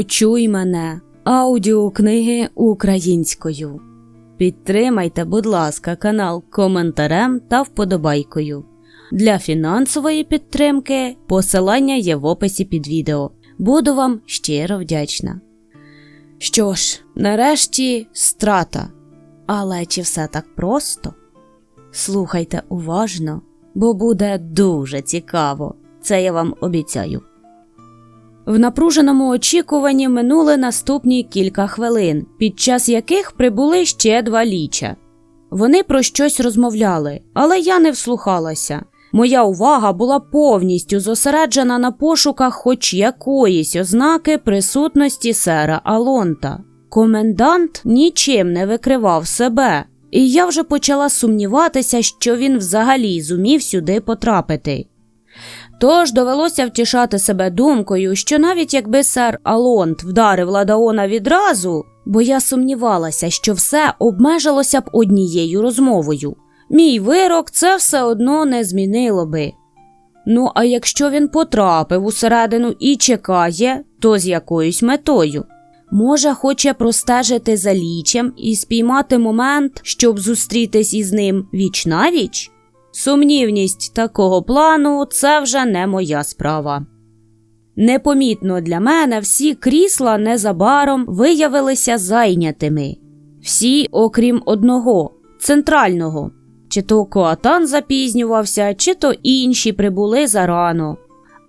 Почуй мене аудіокниги українською. Підтримайте, будь ласка, канал коментарем та вподобайкою. Для фінансової підтримки посилання є в описі під відео. Буду вам щиро вдячна. Що ж, нарешті страта. Але чи все так просто? Слухайте уважно, бо буде дуже цікаво. Це я вам обіцяю. В напруженому очікуванні минули наступні кілька хвилин, під час яких прибули ще два ліча. Вони про щось розмовляли, але я не вслухалася. Моя увага була повністю зосереджена на пошуках хоч якоїсь ознаки присутності сера Алонта. Комендант нічим не викривав себе, і я вже почала сумніватися, що він взагалі зумів сюди потрапити. Тож довелося втішати себе думкою, що навіть якби сер Алонт вдарив Ладаона відразу, бо я сумнівалася, що все обмежилося б однією розмовою. Мій вирок це все одно не змінило би. Ну, а якщо він потрапив усередину і чекає, то з якоюсь метою. Може, хоче простежити за лічем і спіймати момент, щоб зустрітись із ним віч навіч? Сумнівність такого плану це вже не моя справа. Непомітно для мене всі крісла незабаром виявилися зайнятими, всі, окрім одного, центрального. Чи то Коатан запізнювався, чи то інші прибули зарано.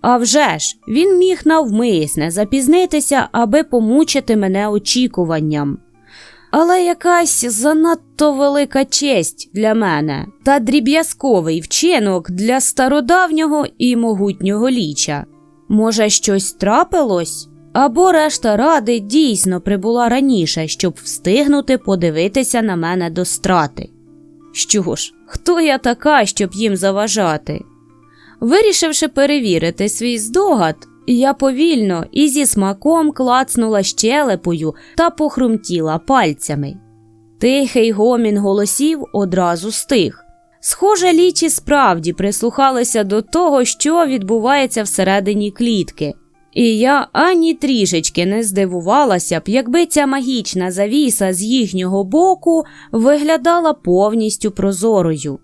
А вже ж, він міг навмисне запізнитися, аби помучити мене очікуванням. Але якась занадто велика честь для мене та дріб'язковий вчинок для стародавнього і могутнього ліча. Може, щось трапилось? Або решта ради дійсно прибула раніше, щоб встигнути подивитися на мене до страти. Що ж, хто я така, щоб їм заважати? Вирішивши перевірити свій здогад, я повільно і зі смаком клацнула щелепою та похрумтіла пальцями. Тихий гомін голосів одразу стих. Схоже, лічі справді прислухалися до того, що відбувається всередині клітки. І я ані трішечки не здивувалася б, якби ця магічна завіса з їхнього боку виглядала повністю прозорою.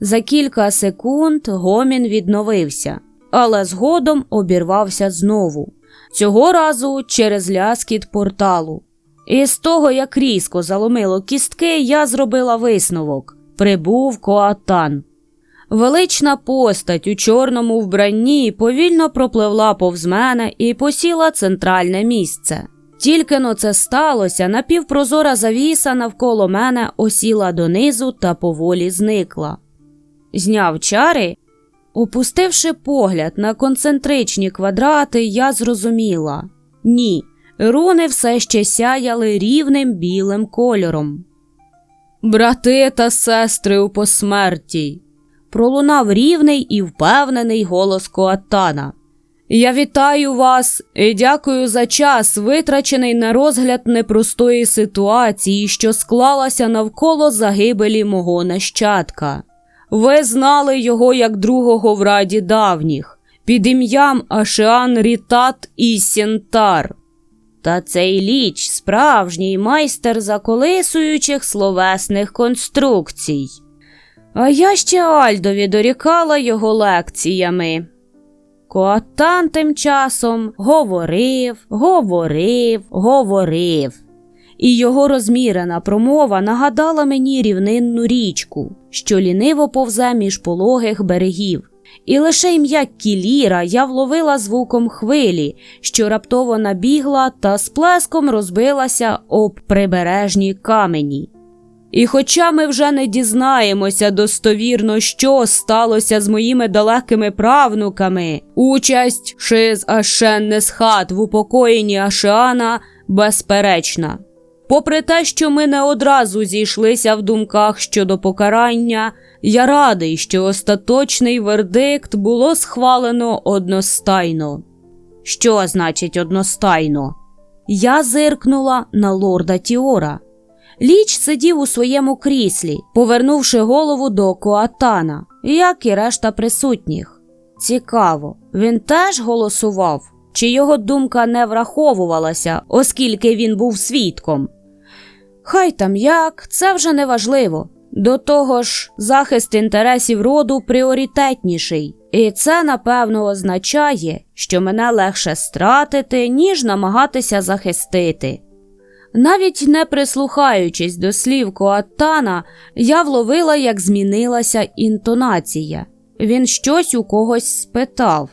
За кілька секунд гомін відновився, але згодом обірвався знову, цього разу через ляскіт порталу. І з того, як різко заломило кістки, я зробила висновок прибув коатан. Велична постать у чорному вбранні повільно пропливла повз мене і посіла центральне місце. Тільки но це сталося, напівпрозора завіса навколо мене осіла донизу та поволі зникла. Зняв чари. Опустивши погляд на концентричні квадрати, я зрозуміла ні, руни все ще сяяли рівним білим кольором. Брати та сестри у посмертій, пролунав рівний і впевнений голос Коатана. Я вітаю вас і дякую за час, витрачений на розгляд непростої ситуації, що склалася навколо загибелі мого нащадка. Ви знали його як другого в раді давніх, під ім'ям Ашеан Рітат і Сєнтар. Та цей ліч справжній майстер заколисуючих словесних конструкцій. А я ще Альдові дорікала його лекціями. Коатан тим часом говорив, говорив, говорив, і його розмірена промова нагадала мені рівнинну річку, що ліниво повзе між пологих берегів. І лише ім'я Кіліра я вловила звуком хвилі, що раптово набігла та з плеском розбилася об прибережні камені. І хоча ми вже не дізнаємося достовірно, що сталося з моїми далекими правнуками, участь Шиз Ашен Несхат в упокоєнні Ашеана безперечна. Попри те, що ми не одразу зійшлися в думках щодо покарання, я радий, що остаточний вердикт було схвалено одностайно. Що значить одностайно? Я зиркнула на лорда Тіора. Ліч сидів у своєму кріслі, повернувши голову до Коатана, як і решта присутніх. Цікаво, він теж голосував. чи його думка не враховувалася, оскільки він був свідком. Хай там як, це вже не важливо. До того ж, захист інтересів роду пріоритетніший, і це напевно означає, що мене легше стратити, ніж намагатися захистити. Навіть не прислухаючись до слів Коатана, я вловила, як змінилася інтонація. Він щось у когось спитав.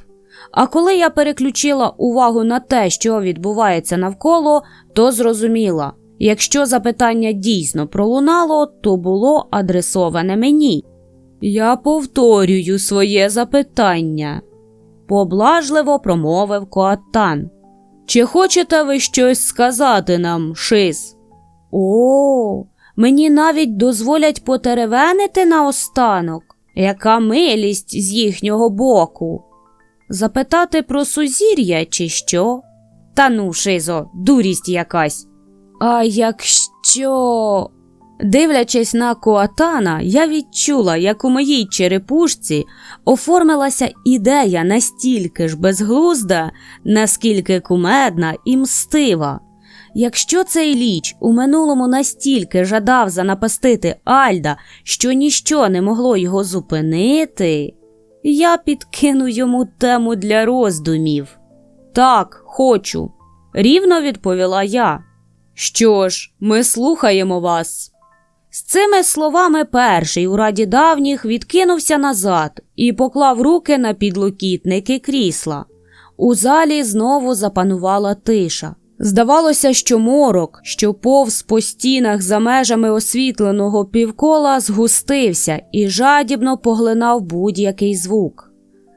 А коли я переключила увагу на те, що відбувається навколо, то зрозуміла, якщо запитання дійсно пролунало, то було адресоване мені. Я повторюю своє запитання, поблажливо промовив Коатан. Чи хочете ви щось сказати нам, Шис? О, мені навіть дозволять потеревенити наостанок. Яка милість з їхнього боку? Запитати про сузір'я, чи що? Та ну, Шизо, дурість якась. А якщо. Дивлячись на Коатана, я відчула, як у моїй черепушці оформилася ідея настільки ж безглузда, наскільки кумедна і мстива. Якщо цей ліч у минулому настільки жадав занапастити Альда, що ніщо не могло його зупинити, я підкину йому тему для роздумів. Так, хочу, рівно відповіла я. Що ж, ми слухаємо вас. З цими словами перший у раді давніх відкинувся назад і поклав руки на підлокітники крісла. У залі знову запанувала тиша. Здавалося, що морок, що повз по стінах за межами освітленого півкола, згустився і жадібно поглинав будь-який звук.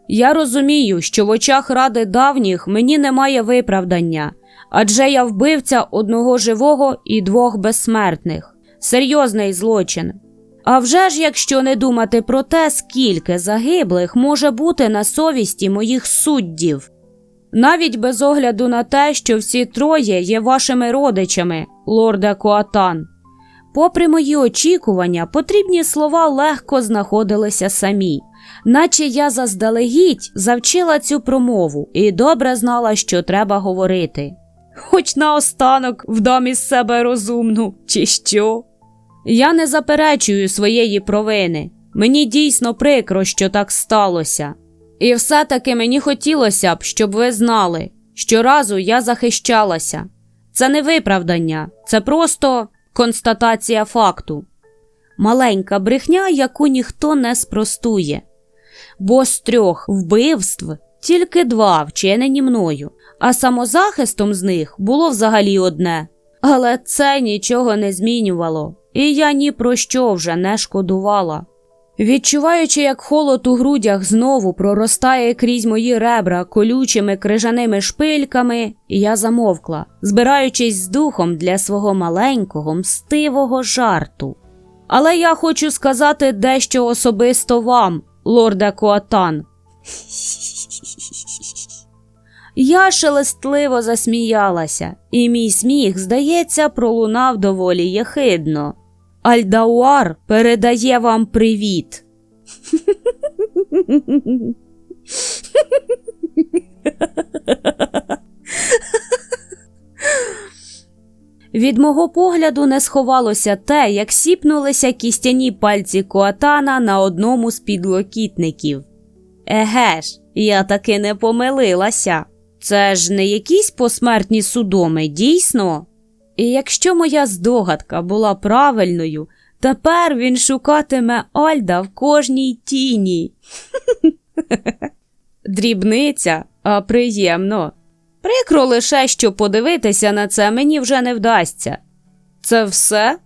Я розумію, що в очах ради давніх мені немає виправдання, адже я вбивця одного живого і двох безсмертних серйозний злочин. А вже ж, якщо не думати про те, скільки загиблих може бути на совісті моїх суддів, навіть без огляду на те, що всі троє є вашими родичами, лорде Коатан. Попри мої очікування, потрібні слова легко знаходилися самі, наче я заздалегідь завчила цю промову і добре знала, що треба говорити. Хоч наостанок вдам із себе розумну, чи що. Я не заперечую своєї провини. Мені дійсно прикро, що так сталося. І все-таки мені хотілося б, щоб ви знали, що разу я захищалася. Це не виправдання, це просто констатація факту. Маленька брехня, яку ніхто не спростує. Бо з трьох вбивств тільки два вчинені мною, а самозахистом з них було взагалі одне. Але це нічого не змінювало і я ні про що вже не шкодувала. Відчуваючи, як холод у грудях знову проростає крізь мої ребра колючими крижаними шпильками, я замовкла, збираючись з духом для свого маленького, мстивого жарту. Але я хочу сказати дещо особисто вам, лорде Коатан. Я шелестливо засміялася, і мій сміх, здається, пролунав доволі єхидно. Альдауар передає вам привіт. Від мого погляду не сховалося те, як сіпнулися кістяні пальці Коатана на одному з підлокітників. Еге ж, я таки не помилилася. Це ж не якісь посмертні судоми, дійсно? І якщо моя здогадка була правильною, тепер він шукатиме Альда в кожній тіні. Дрібниця, а приємно. Прикро лише, що подивитися на це мені вже не вдасться. Це все?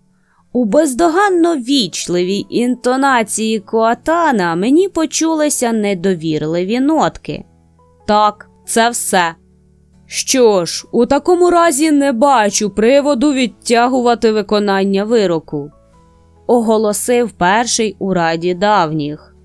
У бездоганно вічливій інтонації Коатана мені почулися недовірливі нотки. Так, це все. Що ж, у такому разі не бачу приводу відтягувати виконання вироку, оголосив перший у раді давніх.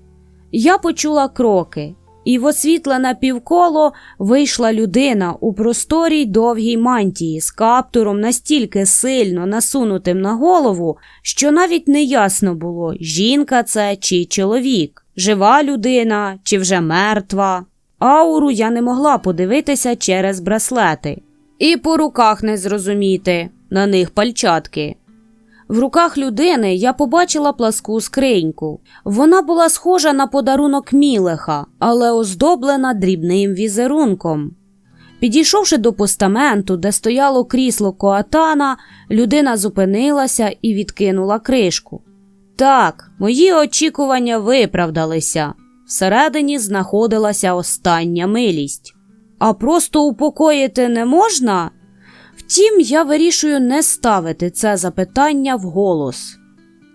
Я почула кроки, і в освітлене півколо вийшла людина у просторій довгій мантії з каптуром настільки сильно насунутим на голову, що навіть не ясно було, жінка це чи чоловік, жива людина чи вже мертва. ауру я не могла подивитися через браслети. І по руках не зрозуміти, на них пальчатки. В руках людини я побачила пласку скриньку. Вона була схожа на подарунок мілеха, але оздоблена дрібним візерунком. Підійшовши до постаменту, де стояло крісло коатана, людина зупинилася і відкинула кришку. Так, мої очікування виправдалися. Всередині знаходилася остання милість. А просто упокоїти не можна? Втім, я вирішую не ставити це запитання вголос.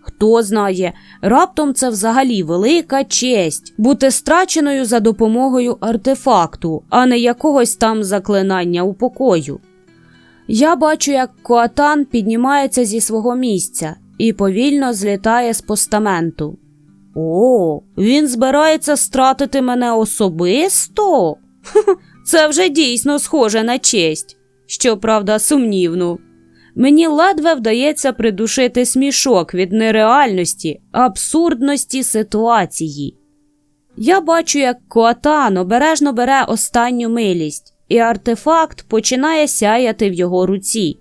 Хто знає, раптом це взагалі велика честь бути страченою за допомогою артефакту, а не якогось там заклинання упокою. Я бачу, як Коатан піднімається зі свого місця і повільно злітає з постаменту. О, він збирається стратити мене особисто? Це вже дійсно схоже на честь, щоправда, сумнівну. Мені ледве вдається придушити смішок від нереальності, абсурдності ситуації. Я бачу, як Коатан обережно бере останню милість, і артефакт починає сяяти в його руці.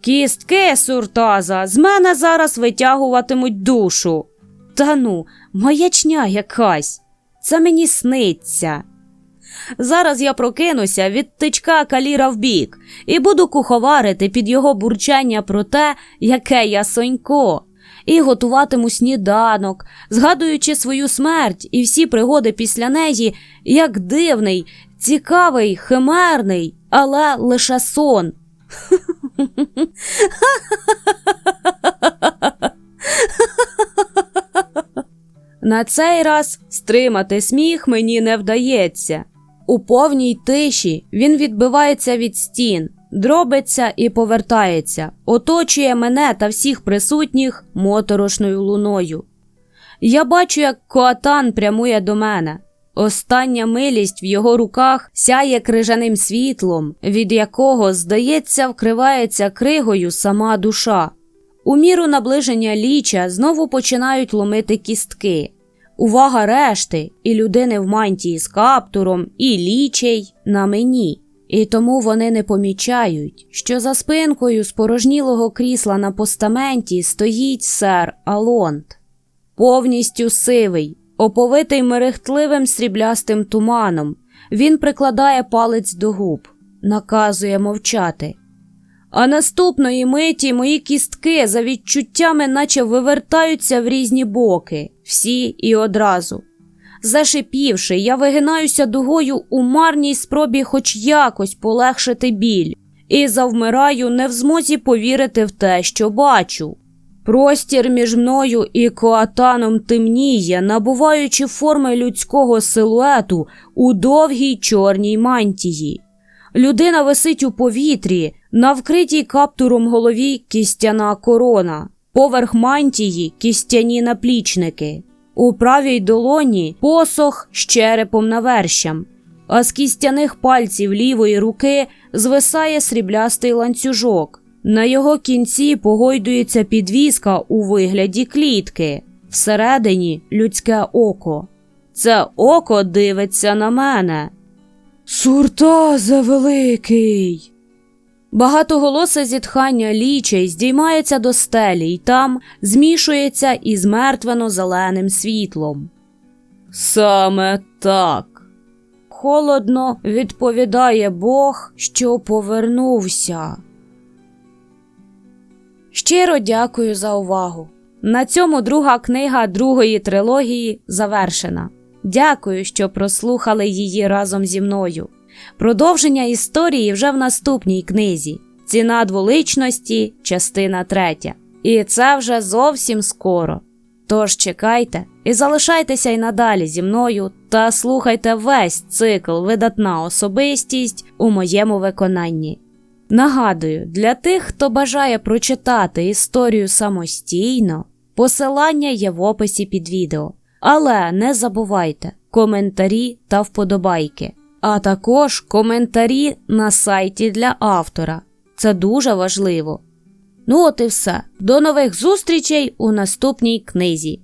Кістки, суртаза, з мене зараз витягуватимуть душу. Та ну, маячня якась. Це мені сниться. Зараз я прокинуся від тичка каліра в бік і буду куховарити під його бурчання про те, яке я сонько, і готуватиму сніданок, згадуючи свою смерть і всі пригоди після неї, як дивний, цікавий, химерний, але лише сон. На цей раз стримати сміх мені не вдається. У повній тиші він відбивається від стін, дробиться і повертається, оточує мене та всіх присутніх моторошною луною. Я бачу, як коатан прямує до мене. Остання милість в його руках сяє крижаним світлом, від якого, здається, вкривається кригою сама душа. У міру наближення ліча знову починають ломити кістки. Увага решти і людини в мантії з каптуром, і лічей на мені. І тому вони не помічають, що за спинкою спорожнілого крісла на постаменті стоїть сер Алонт, повністю сивий, оповитий мерехтливим сріблястим туманом. Він прикладає палець до губ, наказує мовчати. А наступної миті мої кістки за відчуттями наче вивертаються в різні боки, всі і одразу. Зашипівши, я вигинаюся дугою у марній спробі хоч якось полегшити біль, і завмираю, не в змозі повірити в те, що бачу. Простір між мною і коатаном темніє, набуваючи форми людського силуету у довгій чорній мантії. Людина висить у повітрі, на вкритій каптуром голові кістяна корона, поверх мантії кістяні наплічники, у правій долоні посох з черепом навершям, а з кістяних пальців лівої руки звисає сріблястий ланцюжок. На його кінці погойдується підвіска у вигляді клітки, всередині людське око. Це око дивиться на мене. Суртазе великий. Багатоголосе зітхання лічей здіймається до стелі і там змішується із мертвено-зеленим світлом. Саме так. Холодно відповідає Бог, що повернувся. Щиро дякую за увагу. На цьому друга книга другої трилогії завершена. Дякую, що прослухали її разом зі мною. Продовження історії вже в наступній книзі. Ціна дволичності, частина третя. І це вже зовсім скоро. Тож чекайте і залишайтеся й надалі зі мною та слухайте весь цикл видатна особистість у моєму виконанні. Нагадую, для тих, хто бажає прочитати історію самостійно, посилання є в описі під відео. Але не забувайте коментарі та вподобайки, а також коментарі на сайті для автора. Це дуже важливо. Ну, от і все. До нових зустрічей у наступній книзі.